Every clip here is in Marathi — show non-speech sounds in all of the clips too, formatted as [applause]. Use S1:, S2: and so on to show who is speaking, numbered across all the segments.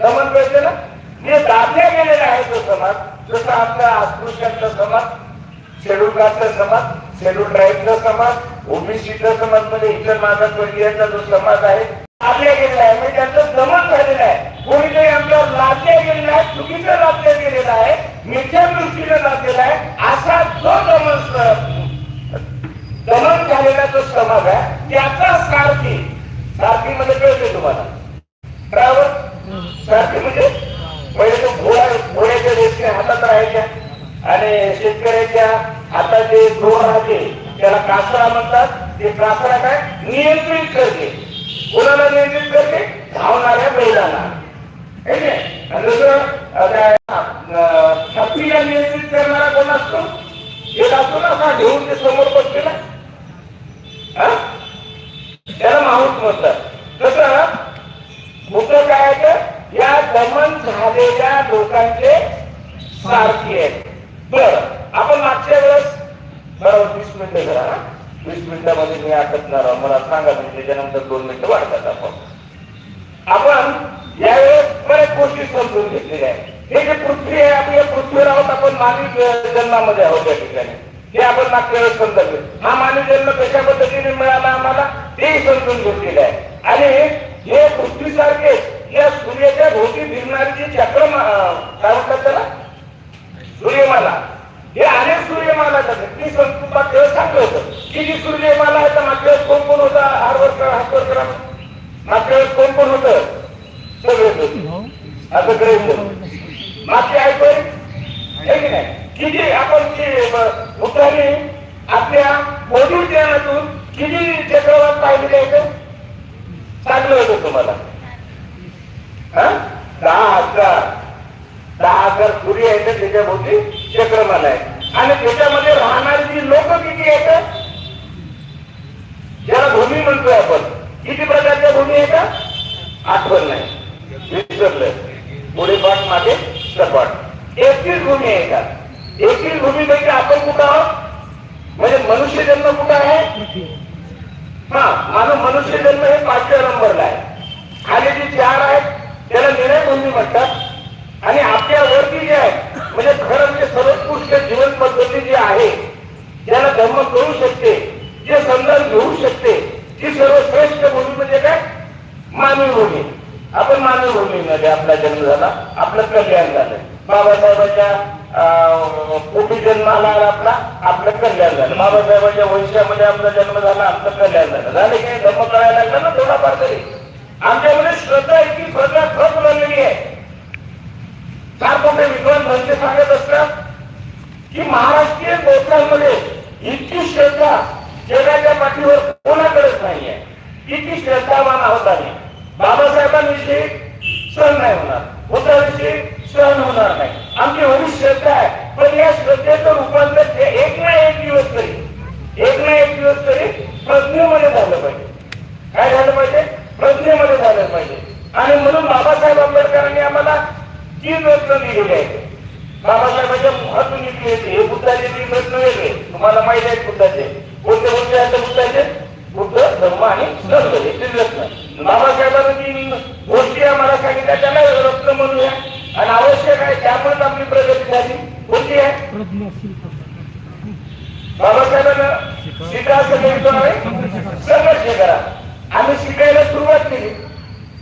S1: दमन कळते ना? जे दाबले गेलेले आहे तो समाज. जसं आपला अस्पृश्यांचा समाज शेड्यूल कास्टचा समाज शेड्यूल ट्राईबचा समाज ओबीसीचा समाज म्हणजे इतर मागासवर्गीयांचा जो समाज आहे दाबले गेलेला आहे. म्हणजे त्यांचं दमन झालेलं आहे. कोणीतरी आमच्यावर लादले गेलेला आहे चुकीचं लादलं गेलेला आहे मिथ्या दृष्टीने लादलेला आहे असा जो दमन दमन झालेला जो समाज आहे त्याचा सारथी सारथी म्हणजे कळते तुम्हाला. ड्रायव्हर सारथी म्हणजे पहिले तो घोडा घोड्याच्या रेसने हातात राहायच्या. आणि शेतकऱ्याच्या हातात जे जोर राहते त्याला कासरा म्हणतात. ते कासरा काय? नियंत्रित करते. कोणाला नियंत्रित करते? धावणाऱ्या बैलाला. है दुसरं नियंत्रित करणारा कोण असतो? एक असतो ना असा घेऊन ते समोर बसते हा? त्याला माहूत म्हणतात. तसं मुद्दा काय आहे तर या दमन झालेल्या लोकांचे सारखी आहेत. बर आपण मागच्या वेळेस बरोबर वीस मिनिटं करा वीस मिनिटामध्ये मी आटकणार आहोत. मला सांगा तुम्ही त्याच्यानंतर दोन मिनिटं वाढतात आपण. आपण यावेळेस बऱ्याच गोष्टी समजून घेतलेल्या आहेत. हे जे पृथ्वी आहे आपण या पृथ्वीवर आहोत आपण मानवी जन्मामध्ये आहोत या ठिकाणी. हे आपण मागच्या वेळेस समजावे हा मानवी जन्म कशा पद्धतीने मिळाला आम्हाला तेही समजून घेतलेलं आहे. आणि हे पृथ्वीसारखेच या सूर्याच्या भोवती फिरणारी जी चक्र काय म्हणतात त्याला? सूर्यमाला. हे अनेक सूर्यमाला जातात मी संस्कृतात तेव्हा सांगलं होतं. की जी सूर्यमाला आहे तर मागच्या वेळेस कोण कोण होता? हारवरकर हातवरकर मागच्या वेळेस कोण कोण होत? सगळेच असं ग्रह मागचे ऐकतोय है की नाही? किती आपण उत्तराने आपल्या मोदी ज्ञानातून किती चक्रवात पाहिलेले आहेत चांगलं होतं तुम्हाला. दहा हजार दहा हजार सूर्य आहेत त्याच्या भोवती चक्रमाला आहे. आणि त्याच्यामध्ये राहणारी जी लोक किती आहेत? ज्याला भूमी म्हणतोय आपण. किती प्रकारच्या भूमी आहेत? आठवण नाही. विसरलं पुढे पाठ मागे सपाट. एकतीस भूमी आहे का? एकतीस भूमीपैकी आपण कुठं आहोत? म्हणजे मनुष्य जन्म कुठं आहे? हा माझं मनुष्य जन्म हे पाचव्या नंबरला आहे. खाली जी चार आहेत त्याला निर्णय भूमी म्हणतात आणि आपल्या वरती जे आहे म्हणजे खरं म्हणजे सर्वोत्कृष्ट जीवन पद्धती जी आहे ज्याला धर्म करू शकते जे संदर्भ घेऊ शकते ती सर्वश्रेष्ठ भूमी म्हणजे काय मानवी भूमी आपण मानवी भूमीमध्ये आपला जन्म झाला आपलं कल्याण झालं. बाबासाहेबांच्या कोटी पोटी जन्म आला आपला आपलं कल्याण झालं. बाबासाहेबांच्या वंशामध्ये आपला जन्म झाला आपलं कल्याण झालं. झालं की धर्म कळायला लागला ना थोडाफार तरी. आमच्यामध्ये श्रद्धा इतकी श्रद्धा खत बनलेली आहे. फार मोठे विद्वान म्हणजे सांगत असतात की महाराष्ट्रीय लोकांमध्ये इतकी श्रद्धा जगाच्या पाठीवर कोणाकडेच नाहीये. इतकी श्रद्धावान आहोत आम्ही. बाबासाहेबांविषयी सहन नाही होणार. होता विषयी सहन होणार नाही. आमची एवढी श्रद्धा आहे. पण या श्रद्धे रूपांतर ते एक ना एक दिवस तरी एक ना एक दिवस तरी प्रज्ञेमध्ये झालं पाहिजे काय झालं पाहिजे प्रज्ञेमध्ये झालं पाहिजे आणि म्हणून बाबासाहेब आंबेडकरांनी आम्हाला तीन रत्न दिलेली आहेत बाबासाहेबांच्या मुखातून निघली होती हे बुद्धाचे तीन रत्न वेगळे तुम्हाला माहिती आहेत बुद्धाचे कोणते कोणते आहेत बुद्धाचे बुद्ध धर्म आणि धर्म हे तीन रत्न बाबासाहेबांनी तीन गोष्टी आम्हाला सांगितल्या त्याला रत्न म्हणूया आणि आवश्यक आहे त्यामुळेच आपली प्रगती झाली कोणती आहे बाबासाहेबांना शिका असं लिहितो आहे संघर्ष करा आम्ही शिकायला सुरुवात केली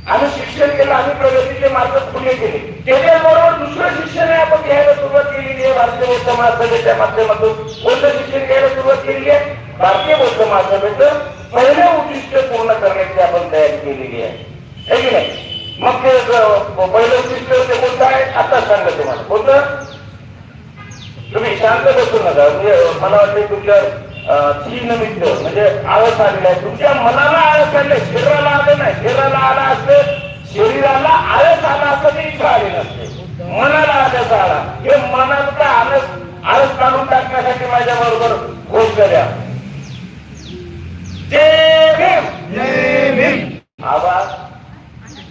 S1: आम्ही शिक्षण केलं आम्ही प्रगतीचे मार्ग खुले केले त्याच्याबरोबर दुसरं शिक्षण आहे आपण घ्यायला सुरुवात केलेली आहे भारतीय बौद्ध महासभेच्या माध्यमातून कोणतं शिक्षण घ्यायला सुरुवात केलेली आहे भारतीय बौद्ध महासभेचं पहिलं उद्दिष्ट पूर्ण करण्याची आपण तयारी केलेली आहे. है की नाही? मग ते पहिलं उद्दिष्ट ते कोणतं आहे? आता सांगा तुम्हाला. कोणतं? तुम्ही शांत बसू नका. म्हणजे मला वाटतं तुमच्या तीन मित्र म्हणजे आळस आलेला आहे. तुमच्या मनाला आळस आले शरीराला आलं नाही. शरीराला आला असते शरीराला आळस आला असतं ते इथं आले नसते. मनाला आळस आला. हे मनाचा आळस आळस काढून टाकण्यासाठी माझ्या बरोबर घोष द्या. जय भीम! जय भीम! आवाज?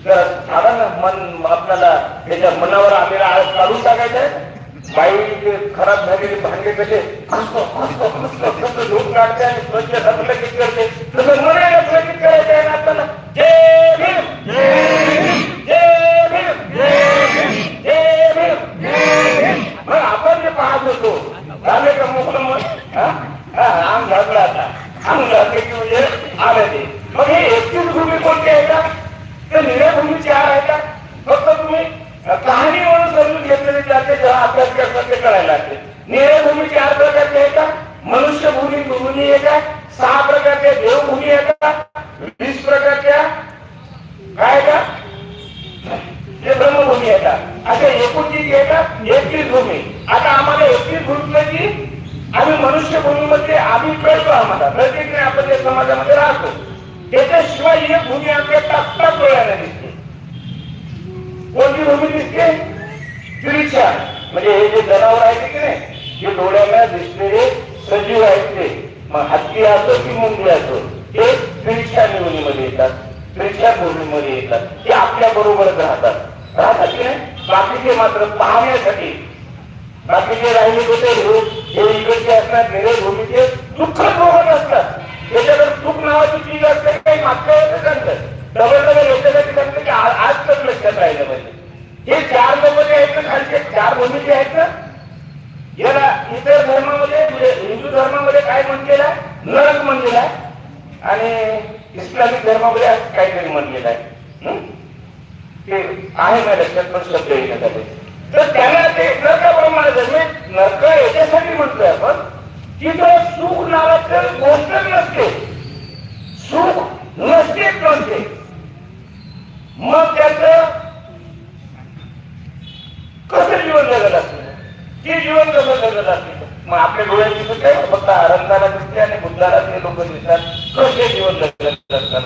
S1: जर झाला ना मन आपल्याला त्याच्या मनावर आलेला आळस काढून टाकायचा बाई जे खराब झालेले भांडे कसे हसतो, धूप काढते आणि स्वच्छ संकलित करते तसं मनाला संकलित करायचं आहे ना आपल्याला. जय जय जय भीम सजीव आहेत ते. मग हत्ती असो की मुंगी असो ते फिरच्या भूमीमध्ये येतात. फिरच्या भूमीमध्ये येतात. ते आपल्या बरोबरच राहतात. राहतात की नाही? बाकीचे मात्र पाहण्यासाठी. बाकीचे राहिले होते हे इकडचे असतात निरे भूमीचे दुःख भोगत असतात. त्याच्याकडे सुख नावाची चीज असते काही मागच्या वेळेस सांगतात. डबल डबल याच्यासाठी सांगतं की आज तर लक्षात राहिलं पाहिजे. हे चार लोक जे आहेत ना खालचे? चार भूमी जे आहेत ना? याला इतर धर्मामध्ये म्हणजे हिंदू धर्मामध्ये काय म्हटलेलं आहे? नरक म्हणलेला आहे. आणि इस्लामिक धर्मामध्ये असं काहीतरी म्हणलेलं आहे. ते आहे माझ्या लक्षात पण शब्द येण्यात आले तर त्याला ते नरकाप्रमाणे जन्मे नरक याच्यासाठी म्हणतोय आपण की तो सुख नावाचं गोष्ट नसते. सुख नसतेच नसते मग त्याच कसं जीवन जगत असतं ते जीवन कसं जगत पण आपल्या डोळ्यात दिसत काय फक्त आनंदाला दिसते आणि बुद्धाला ते लोक दिसतात. कसे जीवन जगत असतात?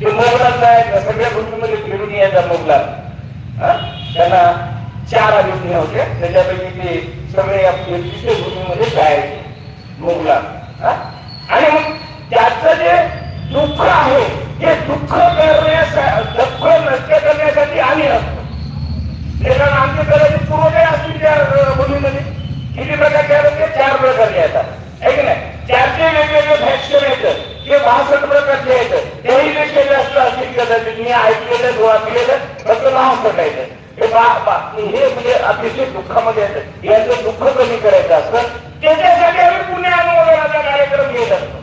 S1: ते मोगलात जायचं सगळ्या गोष्टीमध्ये फिरून यायचा मोगला. हा? त्यांना चार अभिज्ञा होते. त्याच्यात फक्त हे हे म्हणजे अतिशय दुःखामध्ये येतं यांचं दुःख कमी करायचं असतं. त्याच्यासाठी आम्ही पुणे अनुमोदनाचा कार्यक्रम घेत असतो.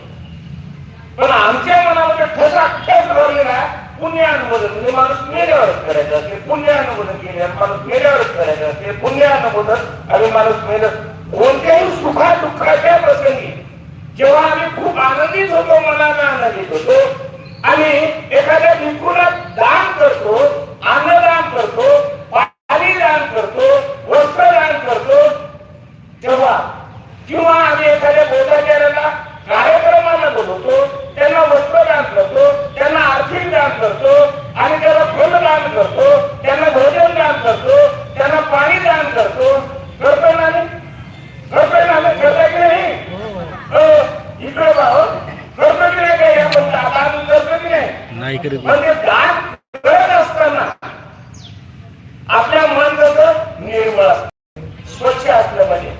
S1: पण आमच्या मनामध्ये ठसा अख्याच भरलेला पुण्य अनुमोदन म्हणजे माणूस मेल्यावरच करायचं असते. पुण्य अनुमोदन माणूस मेल्यावरच करायचं असते. पुण्य अनुमोदन आणि माणूस मेल. कोणत्याही सुखा दुःखाच्या प्रसंगी जेव्हा आम्ही खूप आनंदित होतो मनाला आनंदित होतो आणि एखाद्या भिक्खूला दान करतो आनंद करतो पाणी दान करतो वस्त्र दान करतो. तेव्हा किंवा आम्ही एखाद्या बोधाचार्याला कार्यक्रमाला बोलवतो त्यांना वस्त्रदान करतो त्यांना आर्थिक दान करतो आणि त्याला फलदान करतो त्यांना भोजन दान करतो त्यांना पाणी दान करतो. करतो ना? करतोय ना? करताय की नाही? हो, इकडे भाऊ करतो की नाही काही? आपण दान करतो की नाही?
S2: करीत.
S1: म्हणजे दान करत असताना आपल्या मन कसं निर्मळ असतं स्वच्छ असलं पाहिजे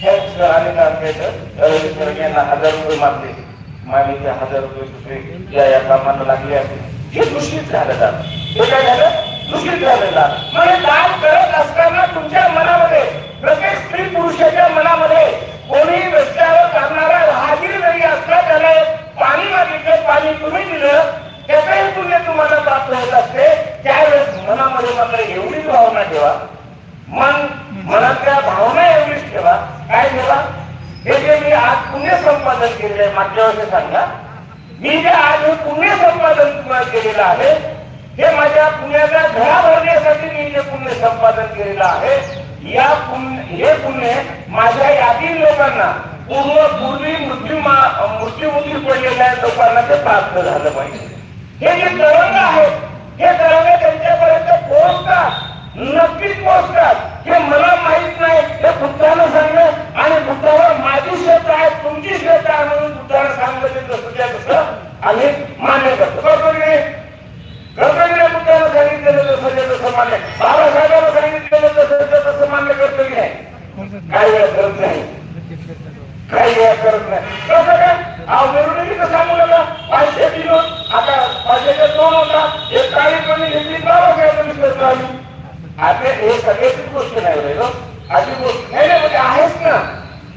S1: हेच आणि आमच्या यांना हजार रुपये मागले. मागीचे हजार रुपये दुसरे. या या कामाला लागले असते. हे दूषित झालं जात हे काय झालं? दूषित झालं म्हणजे दान करत असताना तुमच्या मनामध्ये प्रत्येक स्त्री पुरुषाच्या मनामध्ये कोणी रस्त्यावर चालणारा हाजीर जरी असला त्याला पाणी मागितलं पाणी तुम्ही दिलं त्याचंही पुण्य तुम्हाला प्राप्त होत असते. त्यावेळेस मनामध्ये मात्र एवढीच भावना ठेवा. मन मनातल्या भावना एवढीच ठेवा. काय ठेवा? हे जे मी आज पुण्य संपादन केलेलं आहे मागच्या वर्षी सांगा. मी जे आज पुण्य संपादन केलेलं आहे हे माझ्या पुण्याच्या घरा भरण्यासाठी मी जे पुण्य संपादन केलेलं आहे या पुण्य हे पुण्य माझ्या यातील लोकांना पूर्व पूर्वी मृत्यू मृत्यूमुखी पडलेल्या लोकांना ते प्राप्त झालं पाहिजे. हे जे तरंग आहेत हे तरंग त्यांच्यापर्यंत पोहोचतात नक्कीच पोहोचतात. हे मला माहीत नाही हे पुत्रानं आणि बुद्धावर माझी श्रद्धा आहे तुमची श्रद्धा आहे म्हणून बुद्धाला सांगितलं जसं त्या तसं आम्ही मान्य करतो. बरोबर की नाही? करतो की सांगितलेलं जसं त्या तसं मान्य. बाबासाहेबांना सांगितलेलं तसं त्या तसं मान्य करतो की नाही? काही वेळा करत नाही. काही वेळा करत नाही. कसं काय अहो मिरवणुकीचं सांगू नका. पाचशे किलो. आता पाचशे दोन होता. एक काळी कमी घेतली बाबासाहेबांनी करतो आम्ही आता हे सगळ्याची गोष्ट नाही अशी गोष्ट. नाही. ना.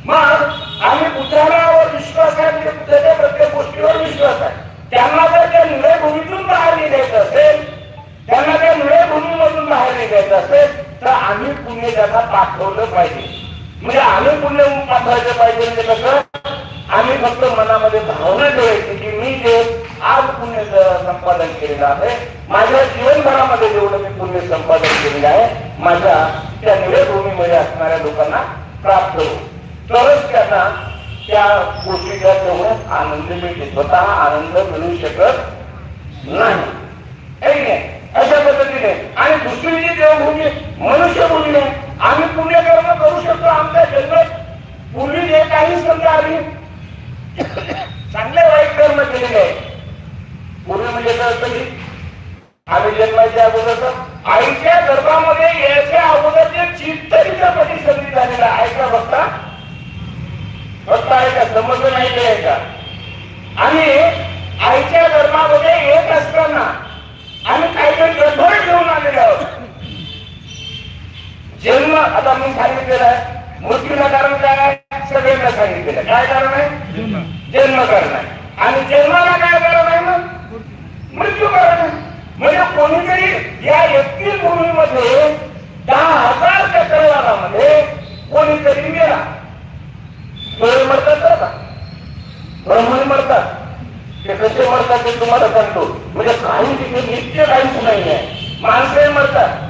S1: मग आम्ही पुत्रावर विश्वास आहे म्हणजे पुत्राच्या प्रत्येक गोष्टीवर विश्वास आहे. त्यांना जर त्या निर्णय भूमीतून बाहेर निघायचं असेल त्यांना त्या निर्णय भूमीमधून बाहेर निघायचं असेल तर आम्ही पुणे त्याला पाठवलं पाहिजे. म्हणजे आम्ही पुण्य पाठवायचं पाहिजे म्हणजे कसं? आम्ही फक्त मनामध्ये भावना ठेवायची की मी जे आज पुणे संपादन केलेलं आहे माझ्या जीवनभरामध्ये जेवढं मी पुण्य संपादन केलेलं आहे माझ्या त्या निळभूमीमध्ये असणाऱ्या लोकांना प्राप्त हो तरच त्यांना त्या गोष्टीच्या तेवढं आनंद मिळते. स्वतः आनंद मिळू शकत नाही. नाही? अशा पद्धतीने. आणि दुसरी जी देवभूमी मनुष्यभूमी नाही आम्ही पुण्यकर्म करू शकतो आमच्या जन्मात. पूर्वी जे काही समजा आम्ही चांगले वाईट कर्म केलेले आहे पूर्वी म्हणजे काय का समजलं नाही ते आहे का? आणि आईच्या गर्भामध्ये येत असताना आम्ही काहीतरी गडबड घेऊन आलेलो आहोत. जन्म आता मी सांगितलेलं आहे. मृत्यूला कारण काय आहे? सगळ्यांना सांगितलेलं. काय कारण आहे? जन्म. कारण आहे. आणि जन्माला काय कारण आहे मग? मृत्यू कारण आहे. म्हणजे कोणीतरी या एकतीस भूमीमध्ये दहा हजार चक्रवारामध्ये कोणीतरी मेला डोळे मरतात बरं मरतात ते कसे मरतात ते तुम्हाला सांगतो. म्हणजे काही तिथे नित्य काहीच नाही आहे. माणसे मरतात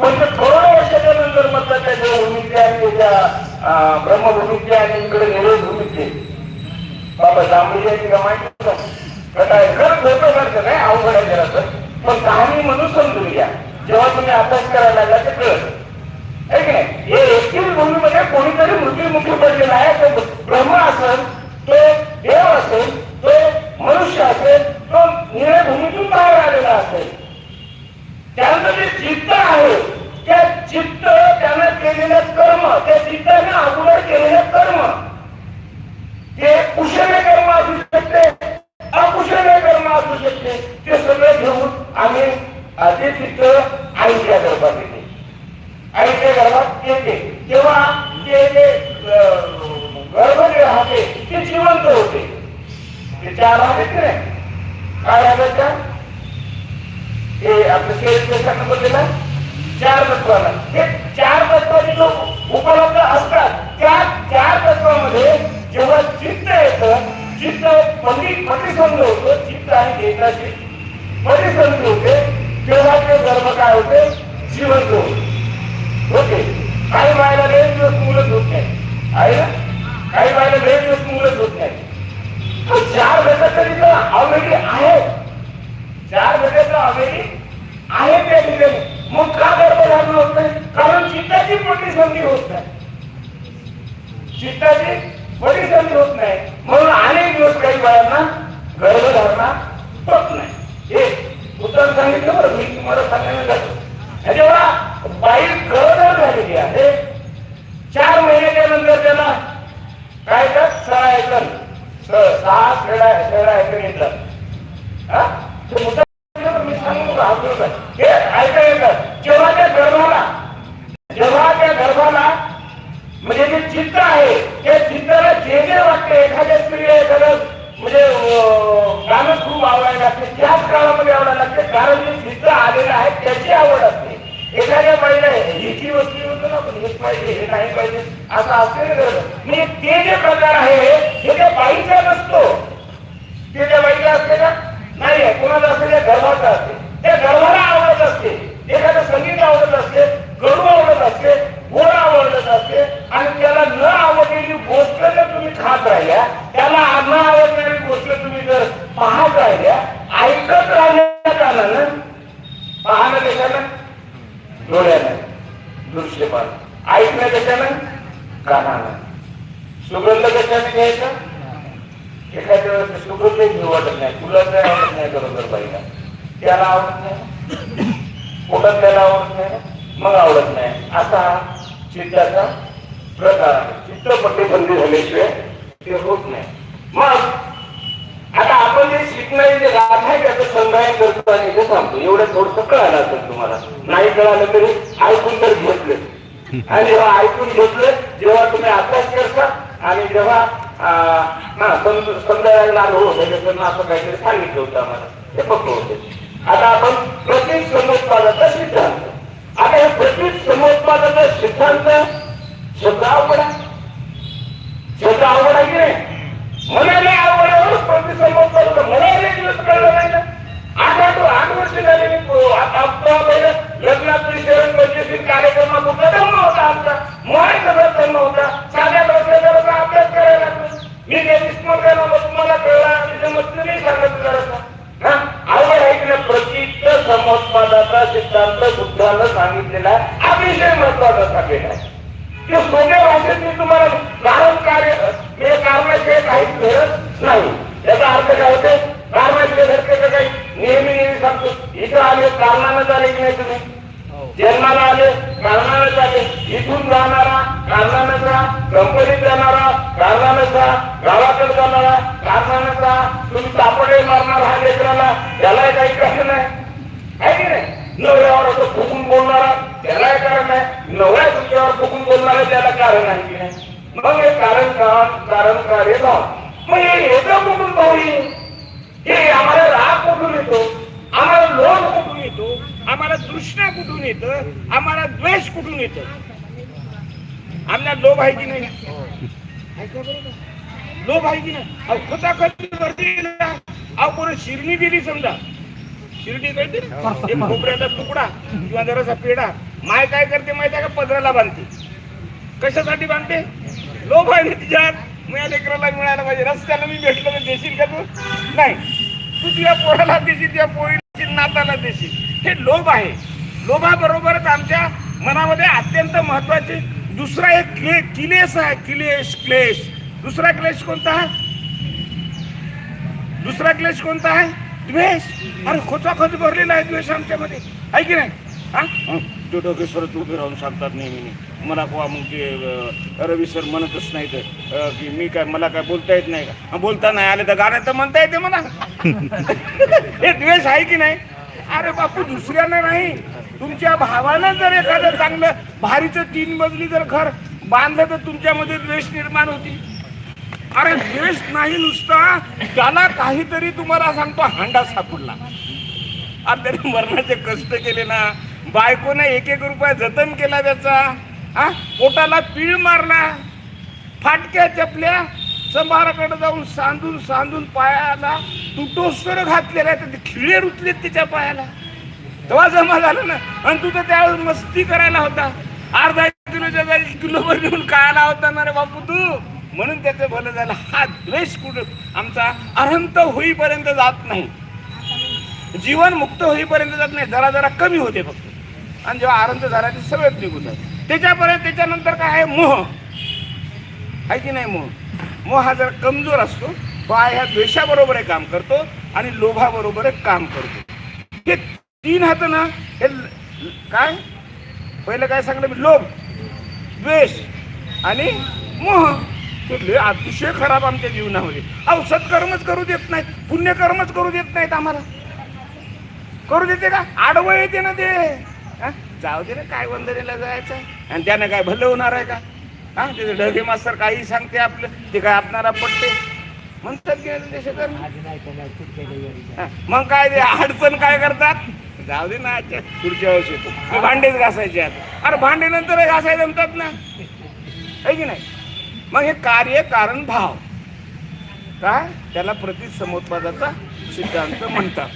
S1: पण ते करोडो वर्षाच्या नंतर मरतात त्याच्या भूमीचे आणि त्याच्या ब्रह्मभूमीचे आणि इकडे निरोध भूमीचे बाबा जांभळी यायची का माहिती नाही काय खरं नाही अवघड आहे जरासं पण कहाणी म्हणून समजून घ्या. जेव्हा तुम्ही अभ्यास करायला लागला ते कळत की नाही? हे एकतीस भूमीमध्ये कोणीतरी मृत्यूमुखी पडलेला आहे. तर ब्रह्म असेल तो देव असेल तो मनुष्य असेल तो निळ्या भूमीतून बाहेर आलेला असेल. त्यांचं जे चित्त आहे त्या चित्त त्यानं केलेलं कर्म त्या चित्ताने अगोदर केलेलं कर्म ते कुशल कर्म असू शकते अकुशल कर्म असू शकते ते सगळं घेऊन आम्ही आधी चित्त आईच्या गर्भात येते आईच्या गर्भात येते. तेव्हा ते जे अं, गर्भ जे राहते ते जिवंत होते ते चार आहेत नाही काय आहेत त्या हे आपलं शरीर बदलेला चार तत्वाला हे चार तत्वाचे लोक उपलब्ध असतात. त्या चार तत्वामध्ये जेव्हा चित्त येतं चित्त पती प्रतिसंध होतो चित्त आणि चेताची परिसंधी होते तेव्हा ते धर्म काय होते? जिवंत होते. ओके. काही बायला लय दिवस मुलंच होत नाही. आहे ना? काही बायला लय दिवस मुलंच होत नाही. चार घटक तरी ऑलरेडी आहे चार घटक ऑलरेडी आहे त्या ठिकाणी. मग का गर्भधारण होत नाही? कारण चित्ताची प्रतिसंधी होत नाही. चित्ताची संधी होत नाही. म्हणून अनेक दिवस काही बायांना गर्भधारणा होत नाही. हे उत्तर सांगितलं बरं मी तुम्हाला सांगायला जातो. जेव्हा बाई गर्भधार झालेली आहे चार महिन्याच्या नंतर त्याला काय तर सहा दहा स- सहा शेळा शेळा एकर घेतला हा ते मुद्दा मी सांगू का हे ऐका येतात जेव्हा त्या गर्भाला जेव्हा त्या गर्भाला म्हणजे जे चित्र आहे त्या चित्राला जे जे वाटते एखाद्या स्त्रीला एखादं म्हणजे अं, गाणं खूप आवडायला लागते. त्याच काळामध्ये आवडायला लागते कारण जे चित्र आलेलं आहे त्याची आवड असते. एखाद्या बाईला हिची वस्तू होतो ना पण हेच पाहिजे हे नाही पाहिजे असं असते ना गरज म्हणजे ते जे प्रकार आहे हे त्या बाईचा नसतो. ते त्या बाईला असते का नाही कोणाला असते त्या गर्भाचा असते. त्या गर्भाला आवडत असते. एखादं संगीत आवडत असते तेव्हा समजायला काहीतरी सांगितलं होतं आम्हाला. ते पक्क होते. आता आपण प्रत्येक समोत्पादाचा सिद्धांत. आता हे प्रत्येक समोत्पादाचा सिद्धांत शब्द आवड. आहे शब्द आवड आहे की नाही? मनाने आवडावर प्रतिसमोत्पादन मनाने दिवस कळलं नाही ना प्रतीक समुत्पादन वर्ष झाले मी आता आता पहिले लग्नात शरण पंचवीस कार्यक्रमात होता धर्म होता आमचा. मोहाय सगळं धर्म होता. साध्या लोकांचा अभ्यास करायला लागतो मी जे विस्मरण मग तुम्हाला कळला तिथे मग सांगत जरा आवड आहे की समोत्पादाचा सिद्धांत बुद्धाला सांगितलेला अतिशय महत्त्वाचा सांगेल आहे. ते सोप्या भाषेत मी तुम्हाला कारण कार्य म्हणजे कारणाशिवाय काहीच घडत नाही. याचा अर्थ काय होते? कारणाशिवाय घडते काही नेहमी नेहमी सांगतो इथं आले कारणानं आले की नाही तुम्ही? जन्माला आले कारणानंच आले इथून जाणारा कारणानंच राहा कंपनीत जाणारा कारणानंच राहा गावाकडे जाणारा कारणानंच राहा तुम्ही सापडे मारणार हा लेकराला त्यालाही काही कारण नाही. आहे की नाही? नवऱ्यावर असं फुकून बोलणारा त्यालाही कारण नाही. नवऱ्या तुमच्यावर फुकून बोलणारा त्याला कारण आहे की नाही? मग हे कारण कारण कारण कार्य भाव मग हे कुठून भाऊ हे? हे आम्हाला राग कुठून येतो? आम्हाला लोभ कुठून येतो? आम्हाला तृष्णा कुठून येतं? आम्हाला द्वेष कुठून येतो? आम्हाला लोभ आहे की नाही? लोभ आहे की नाही? अहो, वरती अहो कोणी शिरणी दिली समजा. शिर्डी कळते? ना? खोबऱ्याचा तुकडा किंवा जरासा पेढा. माय काय करते माहिती आहे का? पदराला बांधते. कशासाठी बांधते? लोभ आहे ना तिच्यात? माझ्या लेकराला मिळायला पाहिजे. रस्त्याला मी भेटलो तर देशील का तू? नाही. तू तुझ्या पोराला देशील तुझ्या पोरीला नाताला देशील. हे लोभ आहे. लोभाबरोबरच आमच्या मनामध्ये अत्यंत महत्त्वाचे दुसरा एक क्ले क्लेश आहे. किलेश क्लेश. दुसरा क्लेश कोणता आहे? दुसरा क्लेश कोणता आहे? द्वेष. अरे खोचाखोच भरलेला आहे द्वेष आमच्यामध्ये. आहे की नाही? हा? ते डोकेश्वरच उभे राहून सांगतात नेहमी मला कोवा मग ते रवी सर म्हणतच नाही तर की मी काय मला काय बोलता येत नाही का? बोलता नाही आले तर गाणं तर म्हणता येते मला. [laughs] हे द्वेष आहे की नाही? अरे बापू दुसऱ्यानं नाही. तुमच्या भावानं जर एखादं चांगलं भारीचं तीन मजली जर घर बांधलं तर तुमच्यामध्ये द्वेष निर्माण होती अरे द्वेष नाही नुसता. त्याला काहीतरी तुम्हाला सांगतो हांडा सापडला. अरे त्याने मरणाचे कष्ट केले ना. बायकोनं एक एक रुपया जतन केला त्याचा. हा? पोटाला पीळ मारला. फाटक्या चपल्या संभाराकडे जाऊन सांधून सांधून पायाला तुटोस्तर घातलेला आहे. तर खिळे रुतलेत तिच्या पायाला. तेव्हा जमा झालं ना. आणि तू तर त्यावेळेस मस्ती करायला होता. अर्धा किलोच्या जागी किलोभर घेऊन खायला होता ना रे बापू तू. म्हणून त्याचं भलं झालं. हा द्वेष कुठं. आमचा अनंत होईपर्यंत जात नाही. जीवन मुक्त होईपर्यंत जात नाही. जरा जरा कमी होते फक्त. आणि जेव्हा आनंद झाला ते सगळंच निघून जात. त्याच्यापर्यंत त्याच्यानंतर काय आहे? मोह. आहे की नाही मोह? मोह हा जर कमजोर असतो तो ह्या द्वेषाबरोबर आहे काम करतो आणि लोभाबरोबर एक काम करतो. हे तीन हात ना हे काय? पहिलं काय सांगलं मी? लोभ द्वेष आणि मोह. हे अतिशय खराब आमच्या जीवनामध्ये. अहो सत्कर्मच करू देत नाहीत पुण्यकर्मच करू देत नाहीत आम्हाला. करू देते का? आडवं येते ना ते. हा? जाऊ दे ना काय वंदनेला जायचं आणि त्यानं काय भलं होणार आहे का? हा? ते ढगे मास्तर काही सांगते आपलं ते काय आपणाला पडते म्हणतात की नाही ते शेजारी? हा, मग काय ते अडचण काय करतात? जाऊ दे ना आजच्या पुढच्या वेळेस येतो. भांडेच घासायचे आहेत अरे भांडे नंतर घासायला जमतात ना? आहे की नाही? मग हे कार्य कारण भाव. काय? त्याला प्रतिसमोत्पादाचा सिद्धांत म्हणतात.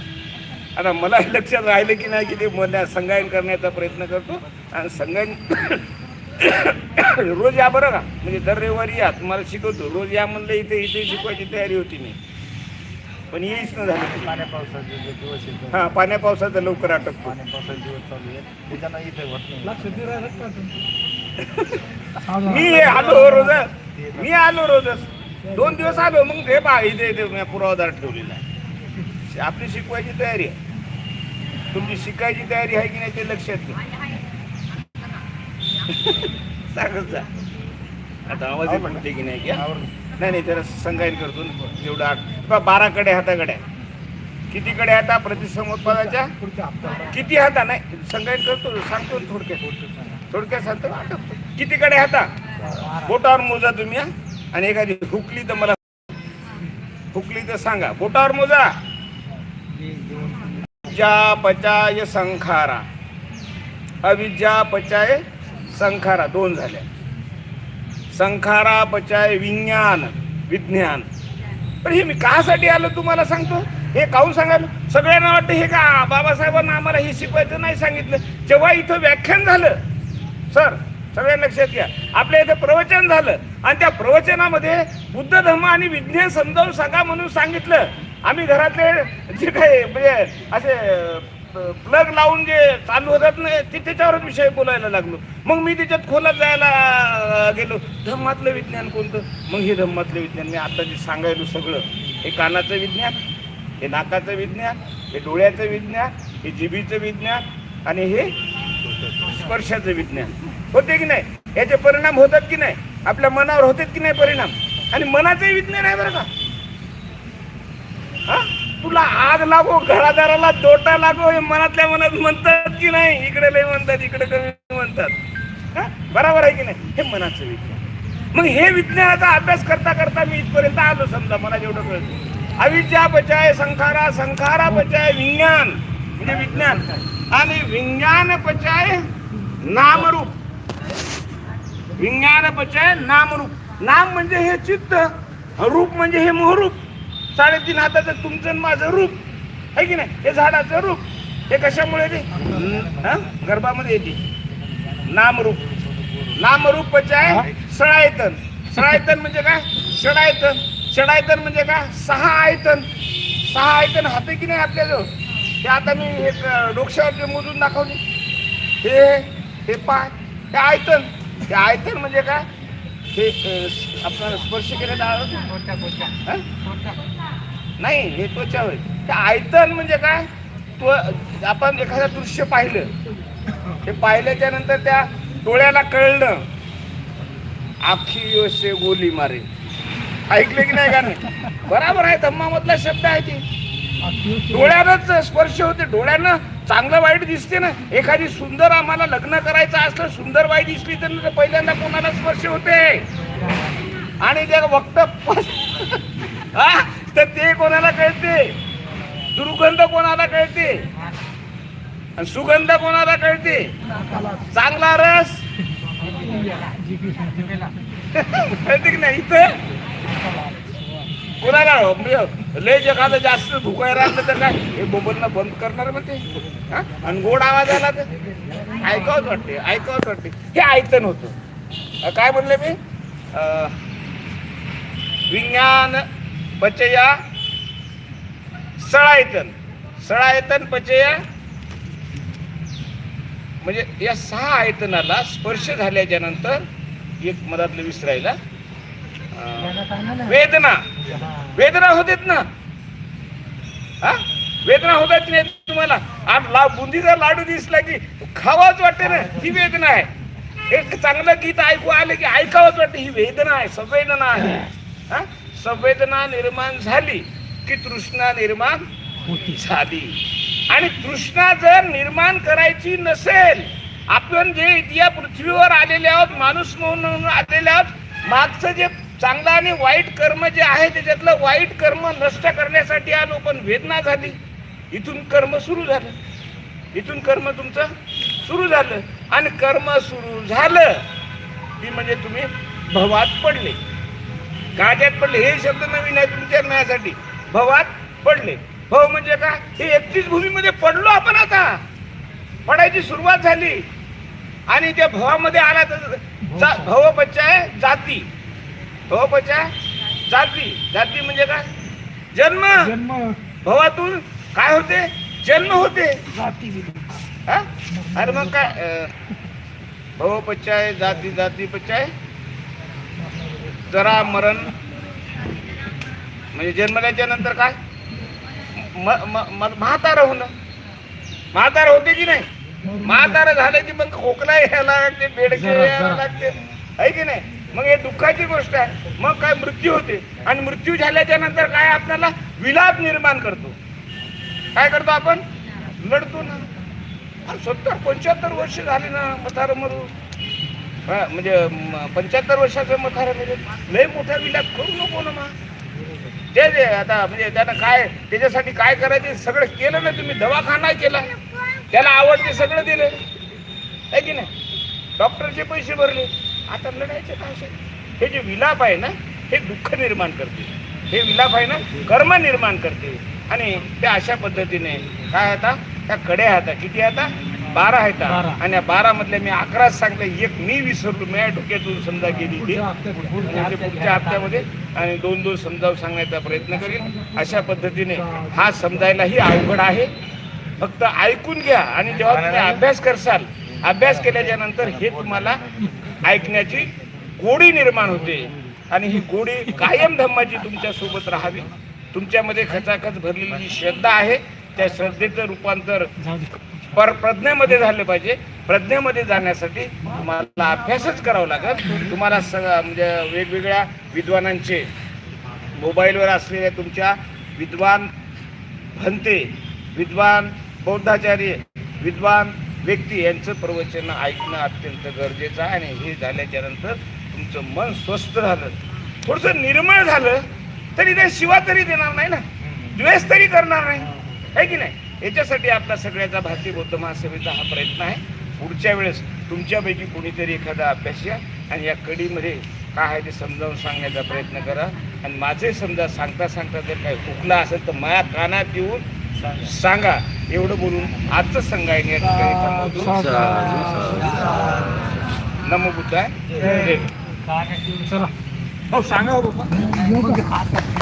S1: आता मला [laughs] लक्षात राहिलं की नाही की ते मला संगायन करण्याचा प्रयत्न करतो. आणि संगायन [coughs] रोज या बरं का. म्हणजे दर रविवारी या. तुम्हाला शिकवतो. रोज या म्हणलं इथे इथे शिकवायची तयारी होती नाही. पण येईच न झालं.
S2: पाण्या पावसाचे जे दिवस
S1: हा पाण्या पावसाचा लवकर अटकतो
S2: पाण्या पावसाचे दिवस चालू त्याच्यानं इथे होत नाही.
S3: लक्ष दे राहिलं का तुम्ही? [laughs]
S1: मी आलो रोज. मी आलो रोजच दोन दिवस आलो. मग हे पहा इथे इथे मी पुरावादार ठेवलेला आहे. आपली शिकवायची तयारी आहे. तुमची शिकायची तयारी आहे की नाही ते लक्षात घ्या. सांगत जा. आता आवाज म्हणते की नाही की? नाही नाही त्याला संगायन करतो ना. आठ बारा कडे हाताकडे किती कडे हाता प्रतिसमोत्पादाच्या किती हाता नाही संगायन करतो सांगतो थोडक्यात. थोडक्यात सांगतो किती कडे हाता बोटावर मोजा तुम्ही आणि एखादी हुकली तर मला हुकली तर सांगा. बोटावर मोजा. अविद्यापचाय संखारा. अविद्यापचाय संखारा दोन झाल्या. संखारा पचाय विज्ञान विज्ञान. पण हे मी कासाठी आलो तुम्हाला सांगतो? हे काहून सांगायला? सगळ्यांना वाटतं हे का बाबासाहेबांना आम्हाला हे शिकवायचं नाही सांगितलं? जेव्हा इथं व्याख्यान झालं सर सगळ्या लक्षात घ्या. आपल्या इथं प्रवचन झालं. आणि त्या प्रवचनामध्ये बुद्ध धर्म आणि विज्ञान समजावून सांगा म्हणून सांगितलं. आम्ही घरातले जे काही म्हणजे असे प्लग लावून जे चालू होतात ना ते त्याच्यावरच विषय बोलायला लागलो. मग मी त्याच्यात खोलात जायला गेलो. धम्मातलं विज्ञान कोणतं? मग हे धम्मातलं विज्ञान. मी आता जे सांगायलो सगळं हे कानाचं विज्ञान हे नाकाचं विज्ञान हे डोळ्याचं विज्ञान हे जिभीचं विज्ञान आणि हे स्पर्शाचं विज्ञान. होते की नाही? याचे परिणाम होतात की नाही? आपल्या मनावर होतात की नाही परिणाम? आणि मनाचंही विज्ञान आहे बरं का. तुला आग लागो घरादाराला दोटा लागो हे मनातल्या मनात म्हणतात की नाही? इकडे लय म्हणतात इकडे कमी म्हणतात. बरोबर आहे की नाही? हे मनाचं विज्ञान. मग हे विज्ञानाचा अभ्यास करता करता मी इथपर्यंत आलो समजा मला जेवढं कळत. अविद्या बचाय संखारा संखारा बचाय विज्ञान. म्हणजे विज्ञान आणि विज्ञान पचाय नामरूप. विज्ञान बचाय नामरूप. नाम म्हणजे हे चित्त रूप म्हणजे हे मोहरूप. साडेतीन हाताचं तुमचं आणि माझं रूप. आहे की नाही? हे झाडाचं रूप. हे कशामुळे हा? गर्भामध्ये येते. नामरूप. नामरूप बचाय सळायतन सळायतन म्हणजे काय? षडायतन षडायतन म्हणजे काय? सहा आयतन. सहा आयतन हाते की नाही आपल्याजवळ? ते आता मी हे डोक्यावर मोजून दाखवले हे हे पाय हे आयतन. हे आयतन म्हणजे काय? हे आपल्याला स्पर्श केलेलं आहोत नाही हे त्वचा होय. ते आयतन म्हणजे काय? आपण एखादं दृश्य पाहिलं. ते पाहिल्याच्या नंतर त्या डोळ्याला कळलं. आखी से गोली मारे. ऐकले की नाही का नाही बराबर आहे धम्मामधला शब्द आहे ते. डोळ्यानंच स्पर्श होते. डोळ्यानं चांगलं वाईट दिसते ना. एखादी सुंदर आम्हाला लग्न करायचं असलं सुंदर बाई दिसली तर पहिल्यांदा कोणाला स्पर्श होते. आणि ते वक्त [laughs] तर ते कोणाला कळते? दुर्गंध कोणाला कळते? सुगंध कोणाला कळते? चांगला रस? [laughs] कळते की नाही इथं? कुणाला म्हणजे लय एखादं जास्त धुकाय राहिलं तर काय? हे बोबलनं बंद करणार मग हा? आणि गोड आवाज आला तर? ऐकावंच वाटते ऐकावंच वाटते हे ऐकतं नव्हतं. काय म्हणले मी? अं, विज्ञान पचया सळायतन. सळायतन पचया म्हणजे या सहा आयतनाला स्पर्श झाल्याच्यानंतर एक मधातलं विसरायला वेदना. वेदना होतेत ना. हा? वेदना होतात नाही तुम्हाला. आणि ला बुंदीचा लाडू दिसला की खावाच वाटते ना. ही वेदना आहे. एक चांगलं गीत ऐकू आलं की ऐकावंच वाटते. ही वेदना आहे. संवेदना आहे. हा? संवेदना निर्माण झाली की तृष्णा निर्माण झाली. आणि तृष्णा जर निर्माण करायची नसेल आपण जे या पृथ्वीवर आलेले आहोत माणूस म्हणून आलेले आहोत मागचं जे चांगलं आणि वाईट कर्म जे आहे त्याच्यातलं वाईट कर्म नष्ट करण्यासाठी आलो पण वेदना झाली. इथून कर्म सुरू झालं. इथून कर्म तुमचं सुरू झालं. आणि कर्म सुरू झालं की म्हणजे तुम्ही भवात पडले. काळजात पडले. हे शब्द नवीन आहे तुमच्या ज्ञानासाठी. भवात पडले. भव म्हणजे काय हे एकतीस भूमीमध्ये पडलो आपण आता. पडायची सुरुवात झाली. आणि त्या भवामध्ये आला तर भव बच्चाय जाती. भव बच्चाय जाती जाती म्हणजे काय? जन्म.
S4: जन्म.
S1: भवातून काय होते? जन्म होते.
S4: जाती
S1: हा? अरे मग काय अं, भव पच्चाय जाती जाती पच्चाय जरा मरण. म्हणजे जन्मल्याच्या नंतर काय? म्हातारं होणं. म्हातारं होते की नाही? म्हातारं झालं की मग खोकला यायला लागते बेडके यायला. लागते. आहे की नाही? मग हे दुःखाची गोष्ट आहे. मग काय मृत्यू होते. आणि मृत्यू झाल्याच्यानंतर काय आपल्याला विलाप निर्माण करतो. काय करतो आपण? लढतो ना. सत्तर पंच्याहत्तर वर्ष झाली ना मथार मरू हा, म्हणजे पंच्याहत्तर वर्षाचं मथार म्हणजे लय मोठा विलाप करू नको ना मग. ते जे आता म्हणजे त्यानं काय त्याच्यासाठी काय करायचे सगळं केलं ना तुम्ही. दवाखाना केला. त्याला आवडते सगळं दिलं. आहे की नाही? डॉक्टरचे पैसे भरले. आता लढायचे काय हे जे विलाप आहे ना हे दुःख निर्माण करते. हे विलाप आहे ना कर्म निर्माण करते. आणि त्या अशा पद्धतीने काय आता त्या कड्या आता किती आता? बारा आहेत. आणि या बारा मधल्या मी अकराच सांगले एक मी विसरलो. मी डोक्यातून समजा गेली ती.
S4: पुढच्या हप्त्यात
S1: म्हणजे पुढच्या हप्त्यामध्ये आणि दोन दोन समजावून सांगण्याचा प्रयत्न करीन. अशा पद्धतीने हा समजायलाही अवघड आहे. फक्त ऐकून घ्या आणि जेव्हा तुम्ही अभ्यास करसाल अभ्यास केल्याच्यानंतर हे तुम्हाला ऐकण्याची गोडी निर्माण होते. आणि ही गोडी कायम धम्माची तुमच्यासोबत राहावी. तुमच्यामध्ये खचाखच भरलेली जी श्रद्धा आहे त्या श्रद्धेचं रूपांतर पर प्रज्ञेमध्ये झालं पाहिजे. प्रज्ञेमध्ये जाण्यासाठी तुम्हाला अभ्यासच करावा लागेल. तुम्हाला स म्हणजे वेगवेगळ्या विद्वानांचे मोबाईलवर असलेल्या तुमच्या विद्वान भंते विद्वान बौद्धाचार्य विद्वान व्यक्ती यांचं प्रवचन ऐकणं अत्यंत गरजेचं आहे आणि हे झाल्याच्यानंतर तुमचं मन स्वस्थ झालं. थोडंसं निर्मळ झालं तरी ते शिवा तरी देणार नाही ना? द्वेष तरी करणार नाही. आहे की नाही? याच्यासाठी आपला सगळ्याचा भारतीय बौद्ध महासभेचा हा प्रयत्न आहे. पुढच्या वेळेस तुमच्यापैकी कोणीतरी एखादा अभ्यास या आणि या कडीमध्ये काय आहे ते समजावून सांगण्याचा प्रयत्न करा. आणि माझे समजा सांगता सांगता जर काही हुकला असेल तर माझ्या कानात येऊन सांगा. एवढं बोलून आजचं संघायने या ठिकाणी. नमो बुद्धाय. हो सांगा हो बाबा.